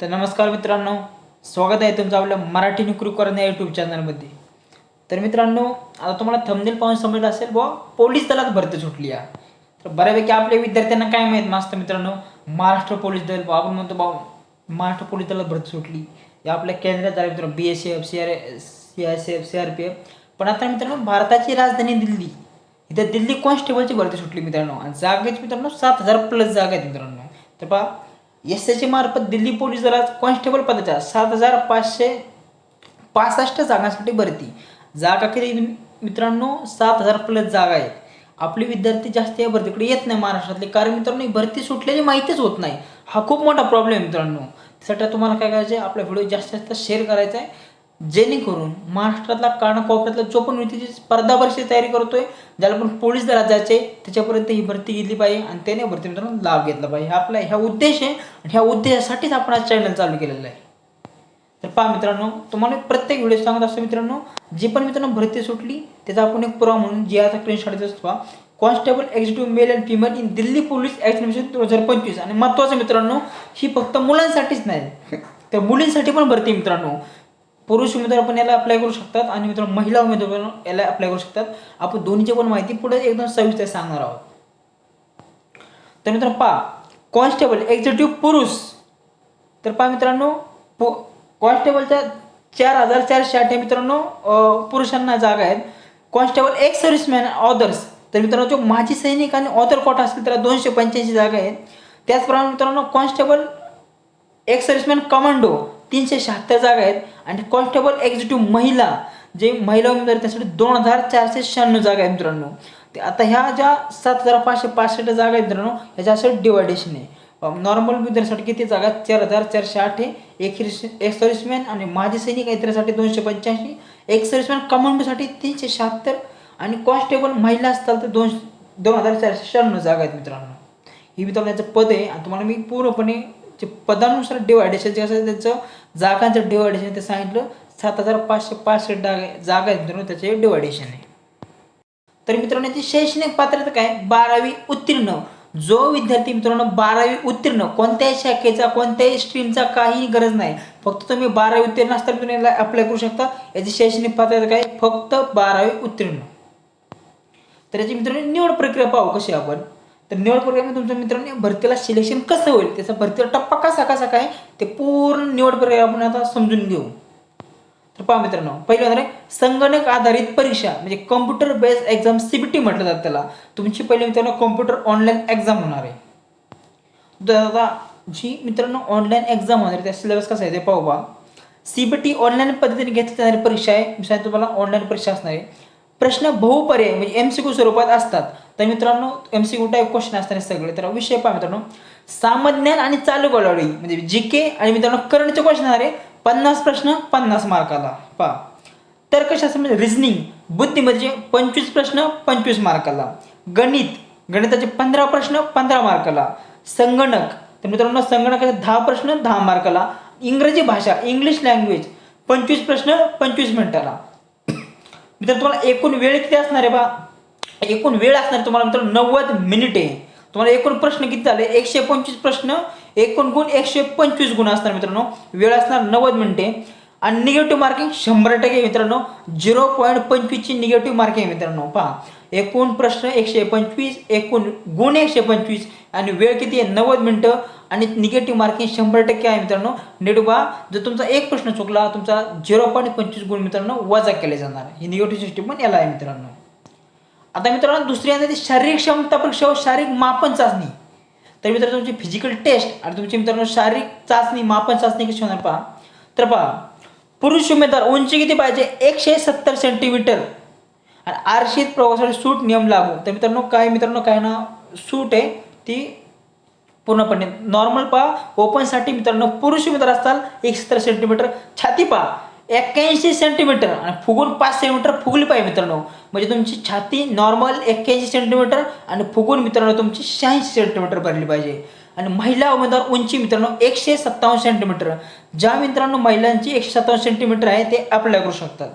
तर नमस्कार मित्रांनो स्वागत आहे तुमचं आपल्या मराठी नोकरी करणं या यूट्यूब चॅनलमध्ये तर मित्रांनो आता तुम्हाला थंबनेल पाहून समजलं असेल बुवा पोलीस दलात भरती सुटली आहे. तर बऱ्यापैकी आपल्या विद्यार्थ्यांना काय माहीत मस्त मित्रांनो महाराष्ट्र पोलीस दल आपण म्हणतो बा महाराष्ट्र पोलीस दलात भरती सुटली. या आपल्या केंद्रात झाल्या मित्रांनो B S F C R C S F C R P F पण आता मित्रांनो भारताची राजधानी दिल्ली. इथं दिल्ली कॉन्स्टेबलची भरती सुटली मित्रांनो. आणि जागेची मित्रांनो सात हजार प्लस जागा आहेत मित्रांनो. तर पहा एस एस मार्फत दिल्ली पोलीस दलात कॉन्स्टेबल पदाच्या सात हजार पाचशे पासष्ट जागांसाठी भरती. जागा किती मित्रांनो सात हजार प्लस जागा आहेत. आपले विद्यार्थी जास्त या भरतीकडे येत नाही. महाराष्ट्रातले कारण मित्रांनो भरती सुटल्याची माहितीच होत नाही. हा खूप मोठा प्रॉब्लेम आहे मित्रांनो. त्यासाठी तुम्हाला काय करायचं आहे आपला व्हिडिओ जास्तीत जास्त शेअर करायचा आहे जेणेकरून महाराष्ट्रातला कानाकोपऱ्यातला जो पण व्यक्तीची स्पर्धा परीक्षेची तयारी करतोय ज्याला पण पोलीस दलात जायचे त्याच्यापर्यंत ही भरती घेतली पाहिजे आणि त्याने भरती मित्रांनो लाभ घेतला पाहिजे. हा आपला ह्या उद्देश आहे आणि ह्या उद्देशासाठीच आपण आज चॅनल चालू केलेला आहे. तर पहा मित्रांनो तुम्हाला प्रत्येक व्हिडिओ सांगत असतो मित्रांनो जी पण मित्रांनो भरती सुटली त्याचा आपण एक पुरावा म्हणून जी आता स्क्रीनशॉट असतो constable executive male and female in Delhi police examination दोन हजार पंचवीस. आणि महत्त्वाचं मित्रांनो ही फक्त मुलांसाठीच नाही तर मुलींसाठी पण भरती मित्रांनो. पुरुष उमेदवार पण याला अप्लाय करू शकतात आणि मित्र महिला उमेदवार पण याला अप्लाय करू शकतात. आपण दोन्हीची पण माहिती पुढे एकदम सविस्तर सांगणार आहोत. तर मित्रांनो पहा कॉन्स्टेबल एक्झिक्युटिव्ह पुरुष. तर पहा मित्रांनो पो कॉन्स्टेबलच्या चार हजार चारशे आठ मित्रांनो पुरुषांना जागा आहेत. कॉन्स्टेबल एक्स सर्व्हिसमॅन ऑदर्स तर मित्रांनो जो माजी सैनिक आणि ऑदर कोटा असतील त्याला दोनशे पंच्याऐंशी जागा आहेत. त्याचप्रमाणे मित्रांनो कॉन्स्टेबल एक्स सर्व्हिसमॅन कमांडो तीनशे शहात्तर जागा आहेत. आणि कॉन्स्टेबल एक्झिक्युटिव्ह महिला जे महिला उमेदवार त्यासाठी दोन हजार चारशे शहाण्णव जागा आहेत मित्रांनो. ते आता ह्या ज्या सात हजार पाचशे पासष्ट जागा आहेत मित्रांनो ह्याच्यासाठी डिवायडेशन आहे. नॉर्मल विद्यार्थ्यासाठी किती जागा चार हजार चारशे आठ आहे. एक एक सर्व्हिसमॅन आणि माजी सैनिक आहे दोनशे पंच्याऐंशी. एक सर्व्हिसमॅन कमांडोसाठी तीनशे शहात्तर. आणि कॉन्स्टेबल महिला असतात तर दोन दोन हजार चारशे शहाण्णव जागा आहेत मित्रांनो. ही मित्रांनो याचं पद आहे. आणि तुम्हाला मी पूर्णपणे जे पदानुसार डिवायडेशन जे असं त्याचं जागांचं डिवायडेशन ते सांगितलं सात हजार पाचशे पासष्ट जागा जागा आहेत मित्रांनो त्याचे डिवायडेशन आहे. तर मित्रांनो याची शैक्षणिक पात्रता काय? बारावी उत्तीर्ण. जो विद्यार्थी मित्रांनो बारावी उत्तीर्ण कोणत्याही शाखेचा कोणत्याही स्ट्रीमचा काही गरज नाही. फक्त तुम्ही बारावी उत्तीर्ण असताना तुम्ही याला अप्लाय करू शकता. याची शैक्षणिक पात्रता काय? फक्त बारावी उत्तीर्ण. तर याची मित्रांनो निवड प्रक्रिया पाहू कशी आपण. तर निवड प्रक्रियामध्ये तुमच्या मित्रांनी भरतीला सिलेक्शन कसं होईल? त्याचा भरतीला टप्पा कसा कसा काय? ते पूर्ण निवड प्रक्रिया आपण आता समजून घेऊ तर पहा मित्रांनो पहिलं म्हणजे संगणक आधारित परीक्षा म्हणजे कॉम्प्युटर बेस्ड एक्झाम सीबीटी म्हटलं जातं त्याला. तुमची पहिली मित्रांनो कॉम्प्युटर ऑनलाईन एक्झाम होणार आहे. दादा आता जी मित्रांनो ऑनलाईन एक्झाम होणार आहे त्या सिलेबस कसा आहे ते पाहू बा. सी बी टी ऑनलाईन पद्धतीने घेतली जाणारी परीक्षा आहे. मी तुम्हाला ऑनलाईन परीक्षा असणार आहे. प्रश्न बहुपर्याय म्हणजे एम सी क्यू स्वरूपात असतात. तर मित्रांनो M C Q type question असतात सगळे तर विषय पहा मित्रांनो. सामान्यान आणि चालू घडामोडी म्हणजे जी के आणि मित्रांनो करंटचे क्वेश्चन आहे पन्नास प्रश्न पन्नास मार्काला. पहा. तर्कशास्त्र म्हणजे रिझनिंग म्हणजे पंचवीस प्रश्न पंचवीस मार्काला. गणित गणिताचे पंधरा प्रश्न पंधरा मार्काला. संगणक तर मित्रांनो संगणकाचे दहा प्रश्न दहा मार्काला. इंग्रजी भाषा इंग्लिश लँग्वेज पंचवीस प्रश्न पंचवीस मिनिटाला. मित्रांनो तुम्हाला एकूण वेळ किती असणार आहे बा? एकूण वेळ असणार तुम्हाला मित्र नव्वद मिनिटे. तुम्हाला एकूण प्रश्न किती झाले? एकशे पंचवीस प्रश्न एकूण गुण एकशे पंचवीस गुण असणार मित्रांनो. वेळ असणार नव्वद मिनिटे. आणि निगेटिव्ह मार्किंग शंभर टक्के मित्रांनो. झिरो पॉईंट पंचवीसची निगेटिव्ह मार्किंग आहे मित्रांनो. पहा. एकूण प्रश्न एकशे पंचवीस एकूण गुण एकशे पंचवीस आणि वेळ किती आहे? नव्वद मिनटं. आणि निगेटिव्ह मार्किंग शंभर टक्के आहे मित्रांनो. निगेटिव्ह जर तुमचा एक प्रश्न चुकला तुमचा झिरो पॉईंट पंचवीस गुण मित्रांनो वजा केले जाणार. ही निगेटिव्ह सिस्टीम पण याला आहे मित्रांनो. आता मित्रांनो दुसरी आहे ती शारीरिक क्षमता परीक्षा व शारीरिक मापन चाचणी. तर मित्रांनो तुमची फिजिकल टेस्ट आणि तुमची मित्रांनो शारीरिक चाचणी मापन चाचणी कशी होणार पहा. तर पहा पुरुष उमेदवार उंची किती पाहिजे? एकशे सत्तर सेंटीमीटर आणि आरशीत प्रवासासाठी सूट नियम लागू. तर मित्रांनो काय मित्रांनो काय ना सूट आहे ती पूर्णपणे नॉर्मल पहा. ओपनसाठी मित्रांनो पुरुष मित्र असतात एकसत्तर सेंटीमीटर छाती पहा एक्क्याऐंशी सेंटीमीटर आणि फुगून पाच सेंटीमीटर फुगली पाहिजे मित्रांनो. म्हणजे तुमची छाती नॉर्मल एक्क्याऐंशी सेंटीमीटर आणि फुगून मित्रांनो तुमची शहाऐंशी सेंटीमीटर भरली पाहिजे. आणि महिला उमेदवार उंची मित्रांनो एकशे सत्तावन्न सेंटीमीटर ज्या मित्रांनो महिलांची एकशे सत्तावन्न सेंटीमीटर आहे ते अप्लाय करू शकतात.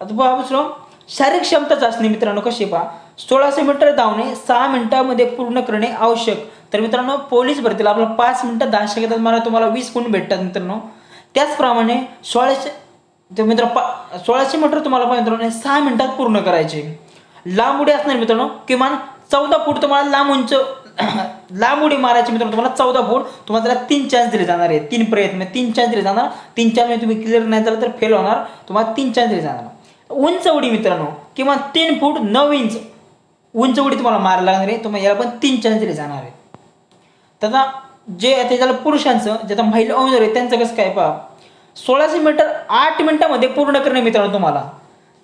आता पहा दुसरं शारीरिक क्षमता चाचणी मित्रांनो कशी पहा. सोळाशे मीटर धावणे सहा मिनिटामध्ये पूर्ण करणे आवश्यक. तर मित्रांनो पोलीस भरतीला आपल्याला पाच मिनटं दहा सेकंदात मला तुम्हाला वीस गुण भेटतात मित्रांनो. त्याचप्रमाणे सोळाशे ते मित्र पा सोळाशे मीटर तुम्हाला पाहिजे मित्रांनो सहा मिनिटात पूर्ण करायचे. लांब उडी असणार मित्रांनो किमान चौदा फूट तुम्हाला लांब उंच लांब उडी मारायची मित्रांनो तुम्हाला चौदा फूट. तुम्हाला त्याला तीन चान्स दिले जाणार आहे तीन प्रयत्न तीन चान्स दिले जाणार. तीन चान्स तुम्ही क्लिअर नाही झालं तर फेल होणार. तुम्हाला तीन चान्स दिले जाणार. उंच उडी मित्रांनो किमान तीन फूट नऊ इंच उंच उडी तुम्हाला मारायला लागणार आहे. तुम्हाला याला पण तीन चान्स दिले जाणार आहेत त्याचा जे त्याच्या पुरुषांचं जे आता महिला उमेदवार आहे त्यांचं कसं काय पहा? सोळाशे मीटर आठ मिनिटामध्ये पूर्ण करणे मित्रांनो तुम्हाला.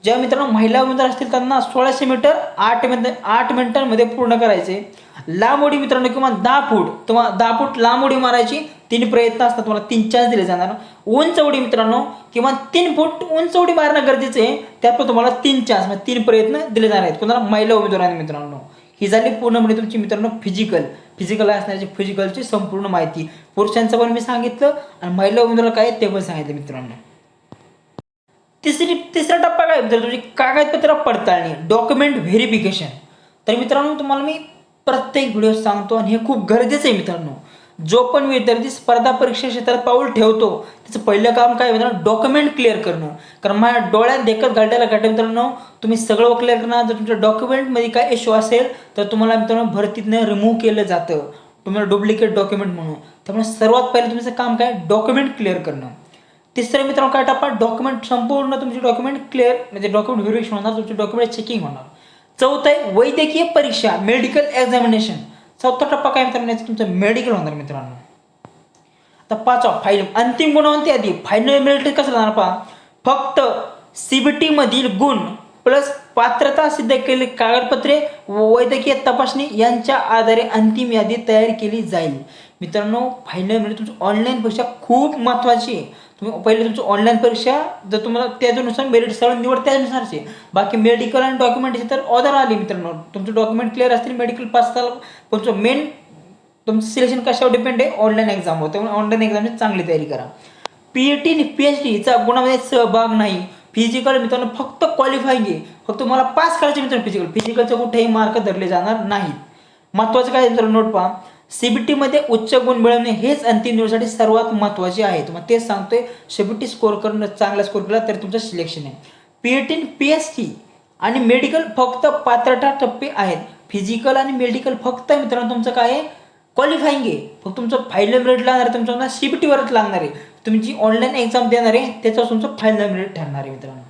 ज्या मित्रांनो महिला उमेदवार असतील त्यांना सोळाशे मीटर आठ मिनिट आठ मिनिटांमध्ये पूर्ण करायचे. लांब उडी मित्रांनो किंवा दहा फूट तुम्हाला दहा फूट लांब उडी मारायची तीन प्रयत्न असतात तुम्हाला तीन चान्स दिले जाणार. उंच उडी मित्रांनो किंवा तीन फूट उंच उडी मारणं गरजेचं आहे. त्यात पण तुम्हाला तीन चान्स म्हणजे तीन प्रयत्न दिले जाणार आहेत. कोणाला महिला उमेदवारांनी मित्रांनो. ही झाली पूर्ण म्हणजे तुमची मित्रांनो फिजिकल फिजिकल असण्याची फिजिकलची संपूर्ण माहिती. पुरुषांचं पण मी सांगितलं आणि महिला उमेदवार काय ते पण सांगितलं मित्रांनो. तिसरी तिसरा टप्पा काय मित्रांनो? तुमची कागदपत्र पडताळणी डॉक्युमेंट व्हेरिफिकेशन तर मित्रांनो तुम्हाला मी प्रत्येक व्हिडिओ सांगतो आणि हे खूप गरजेचं आहे मित्रांनो. जो पण विद्यार्थी स्पर्धा परीक्षा क्षेत्रात पाऊल ठेवतो त्याचं पहिलं काम काय मित्रांनो डॉक्युमेंट क्लिअर करणं. कारण माझ्या डोळ्यात देखत घाटायला घाटे मित्रांनो? तुम्ही सगळं क्लिअर करणार जर तुमच्या डॉक्युमेंटमध्ये काय इश्यू असेल तर तुम्हाला मित्रांनो भरतीतनं रिमूव्ह केलं जातं. तुम्हाला डुप्लिकेट डॉक्युमेंट म्हणून. त्यामुळे सर्वात पहिलं तुमचं काम काय? डॉक्युमेंट क्लिअर करणं. तिसरं मित्रांनो काय टप्पा डॉक्युमेंट संपूर्ण तुमचे डॉक्युमेंट क्लिअर म्हणजे डॉक्युमेंट व्हेरिफिकेशन होणार तुमचे डॉक्युमेंट चेकिंग होणार. चौथं आहे वैद्यकीय परीक्षा मेडिकल एक्झामिनेशन चौथा टप्पा काय मित्रांनो याचं तुमचं मेडिकल होणार मित्रांनो. आता पाचवा फाईल अंतिम गुणवंती आधी? फायनल मेरिट कसं राहणार पहा. फक्त सीबीटी मधील गुण प्लस पात्रता सिद्ध केलेली कागदपत्रे व वैद्यकीय तपासणी यांच्या आधारे अंतिम यादी तयार केली जाईल. मित्रांनो फायनल म्हणजे तुमची ऑनलाईन परीक्षा खूप महत्त्वाची आहे. तुम्ही पहिले तुमची ऑनलाईन परीक्षा जर तुम्हाला त्याच्यानुसार मेरिट सगळं निवड त्यानुसारची बाकी मेडिकल आणि डॉक्युमेंटची तर ऑर्डर आली मित्रांनो. तुमचे डॉक्युमेंट क्लिअर असतील मेडिकल पास झालं पण तुमचं मेन तुमचं सिलेक्शन कशावर डिपेंड आहे? ऑनलाईन एक्झाम होते त्यामुळे ऑनलाईन एक्झामची चांगली तयारी करा. पी एच टी आणि पी एच डीचा गुणामध्ये सहभाग नाही. फिजिकल मित्रांनो फक्त क्वालिफाईंग आहे. फक्त तुम्हाला पास करायचे मित्रांनो फिजिकल फिजिकलचे कुठेही मार्क धरले जाणार नाहीत. महत्त्वाचं काय मित्रांनो नोट पहा. सीबीटीमध्ये उच्च गुण मिळवणे हेच अंतिम निवडीसाठी सर्वात महत्त्वाचे आहे. तुम्हाला तेच सांगतोय सीबीटी स्कोर करणं चांगला स्कोर केला तर तुमचं सिलेक्शन आहे. पी पी एस टी आणि मेडिकल फक्त पात्रता टप्पे आहेत. फिजिकल आणि मेडिकल फक्त मित्रांनो तुमचं काय आहे? क्वालिफाईंग आहे. फक्त तुमचं फायनल मेरिट लागणार आहे तुमचं सी बी टीवरच लागणार आहे. तुम्ही जी ऑनलाईन एक्झाम देणार आहे त्याच्यावर तुमचं फायनल मेरिट ठरणार आहे मित्रांनो.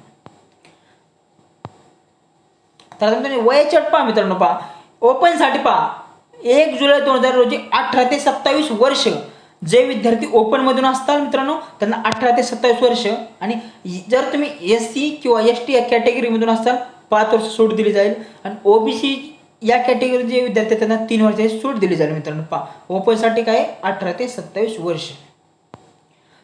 तर तुम्ही वयाच्या पहा मित्रांनो पहा. ओपनसाठी पहा. एक जुलै दोन हजार रोजी अठरा ते सत्तावीस वर्ष जे विद्यार्थी ओपनमधून असतात मित्रांनो त्यांना अठरा ते सत्तावीस वर्ष. आणि जर तुम्ही एस सी किंवा एस टी या कॅटेगरीमधून असाल पाच वर्ष सूट दिली जाईल. आणि ओबीसी या कॅटेगरी जे विद्यार्थी त्यांना तीन वर्षाची सूट दिली जाईल मित्रांनो. पा ओपनसाठी काय अठरा ते सत्तावीस वर्ष.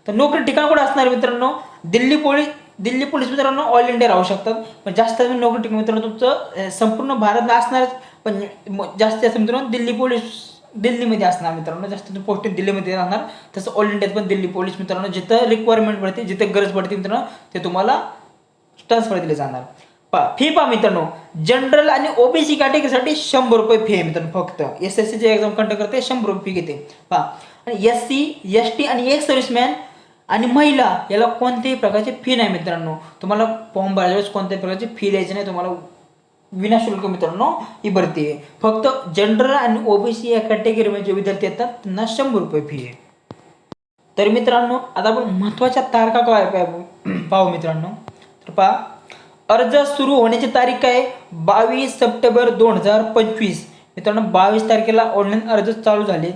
तर नोकरी ठिकाण कुठं असणार मित्रांनो? दिल्ली पोलीस दिल्ली पोलीस मित्रांनो ऑल इंडिया राहू शकतात. पण जास्त नोकरी ठिकाण मित्रांनो तुमचं संपूर्ण भारत असणारच पण जास्त जास्त मित्रांनो दिल्ली पोलीस दिल्लीमध्ये असणार मित्रांनो. जास्त पोस्टिंग दिल्लीमध्ये राहणार. तसं ऑल इंडियात पण दिल्ली पोलीस मित्रांनो जिथं रिक्वायरमेंट पडते जिथे गरज पडते मित्रांनो ते तुम्हाला ट्रान्सफर दिले जाणार. पा फी पा मित्रांनो. जनरल आणि ओबीसी कॅटेगरीसाठी शंभर रुपये फी आहे मित्रांनो फक्त. एस एस सीची एक्झाम कंडक्ट करते शंभर रुपये फी घेते. पा आणि एस सी एस टी आणि एक सर्व्हिसमॅन आणि महिला याला कोणत्याही प्रकारची फी नाही मित्रांनो. तुम्हाला फॉर्म भरायच्या वेळेस कोणत्याही प्रकारची फी द्यायची नाही तुम्हाला विनाशुल्क मित्रांनो ही भरती आहे. फक्त जनरल आणि ओबीसी या कॅटेगरीमध्ये जे विद्यार्थी येतात त्यांना शंभर रुपये फी आहे. तर मित्रांनो आता आपण महत्त्वाच्या तारखा काय पाहू पाहू मित्रांनो. तर पहा अर्ज सुरू होण्याची तारीख काय बावीस सप्टेंबर दोन हजार पंचवीस. मित्रांनो बावीस तारखेला ऑनलाईन अर्ज चालू झाले.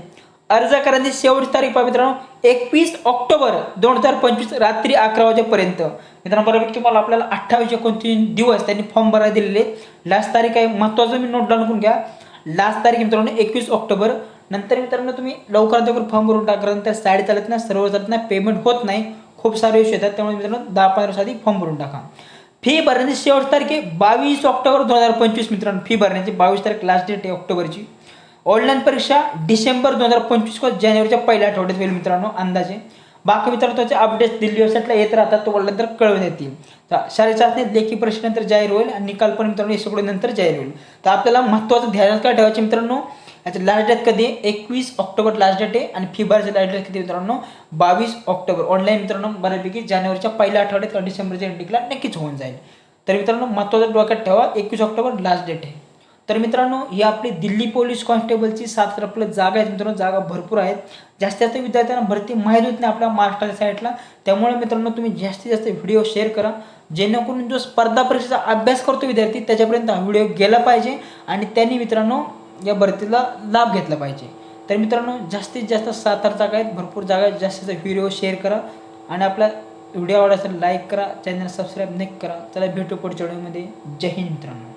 अर्ज करायची शेवटची तारीख पहा मित्रांनो. एकवीस ऑक्टोबर दोन हजार पंचवीस रात्री अकरा वाजेपर्यंत. मित्रांनो बरोबर तुम्हाला आपल्याला अठ्ठावीस एकोणतीस दिवस त्यांनी फॉर्म भरायला दिलेले. लास्ट तारीख आहे महत्त्वाचं मी नोट डाऊन करून घ्या. लास्ट तारीख मित्रांनो एकवीस ऑक्टोबर. नंतर मित्रांनो तुम्ही लवकरात लवकर फॉर्म भरून टाका नंतर साईड चालत नाही सर्व चालत नाही पेमेंट होत नाही. खूप सारे इश्यू येतात त्यामुळे मित्रांनो दहा पंधरा दिवस आधी फॉर्म भरून टाका. फी भरण्याची शेवट तारीख आहे बावीस ऑक्टोबर दोन हजार पंचवीस मित्रांनो. फी भरण्याची बावीस तारीख लास्ट डेट आहे ऑक्टोबरची. ऑनलाईन परीक्षा डिसेंबर दोन हजार पंचवीस जानेवारीच्या पहिल्या आठवड्यात होईल मित्रांनो अंदाजे. बाकी मित्रांनो त्याचे अपडेट्स दिल्ली वेबसाईटला येत राहतात तुम्हाला नंतर कळवण्यात येतील. तर शाळेच्या चाचणीत लेखी परीक्षेनंतर जाहीर होईल आणि निकाल पण मित्रांनो हे सगळं नंतर जाहीर होईल. तर आपल्याला महत्त्वाचं ध्यानात काय ठेवायचे मित्रांनो. याचं लास्ट डेट कधी एकवीस ऑक्टोबर लास्ट डेट आहे आणि फी लास्ट डेट कधी मित्रांनो? बावीस ऑक्टोबर. ऑनलाईन मित्रांनो बऱ्यापैकी जानेवारीच्या पहिल्या आठवड्यात किंवा डिसेंबरच्या एंडिंगला नक्कीच होऊन जाईल. तर मित्रांनो महत्त्वाचं डोक्यात ठेवा एकवीस ऑक्टोबर लास्ट डेट आहे. तर मित्रांनो ही आपली दिल्ली पोलीस कॉन्स्टेबलची सात आपलं जागा आहेत मित्रांनो जागा भरपूर आहेत. जास्तीत जास्त विद्यार्थ्यांना भरती माहीत होत नाही आपल्या महाराष्ट्राच्या साईडला. त्यामुळे मित्रांनो तुम्ही जास्तीत जास्त व्हिडिओ शेअर करा. जेणेकरून जो स्पर्धा परीक्षेचा अभ्यास करतो विद्यार्थी त्याच्यापर्यंत हा व्हिडिओ गेला पाहिजे आणि त्यांनी मित्रांनो या भरतीला लाभ घेतला पाहिजे. तर मित्रांनो जास्तीत जास्त सात आठ जागा आहेत भरपूर जागा आहेत. जास्तीत जास्त व्हिडिओ शेअर करा आणि आपला व्हिडिओ आवडला असेल लाईक करा चॅनल सबस्क्राईब नक्की करा. चला भेटू पुढच्या व्हिडिओमध्ये. जय हिंद मित्रांनो.